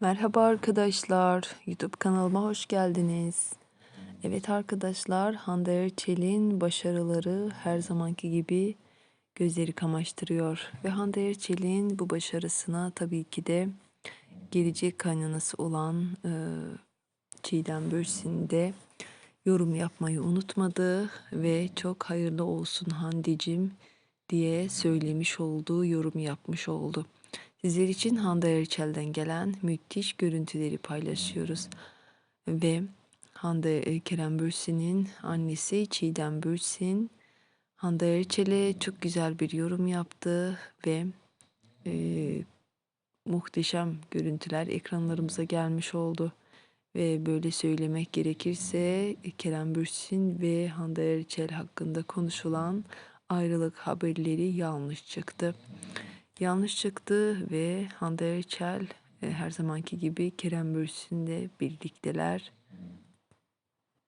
Merhaba arkadaşlar, YouTube kanalıma hoş geldiniz. Evet arkadaşlar, Hande Erçel'in başarıları her zamanki gibi gözleri kamaştırıyor. Ve Hande Erçel'in bu başarısına tabii ki de gelecek kaynanası olan e, Çiğdem Bürsin de yorum yapmayı unutmadı ve çok hayırlı olsun Hande'cim diye söylemiş olduğu yorum yapmış oldu. Sizler için Hande Erçel'den gelen müthiş görüntüleri paylaşıyoruz. Ve Hande e, Kerem Bürsin'in annesi Çiğdem Bürsin Hande Erçel'e çok güzel bir yorum yaptı ve e, muhteşem görüntüler ekranlarımıza gelmiş oldu. Ve böyle söylemek gerekirse e, Kerem Bürsin ve Hande Erçel hakkında konuşulan ayrılık haberleri yanlış çıktı. Yanlış çıktı ve Hande Erçel e, her zamanki gibi Kerem Bürsin'le birlikteler.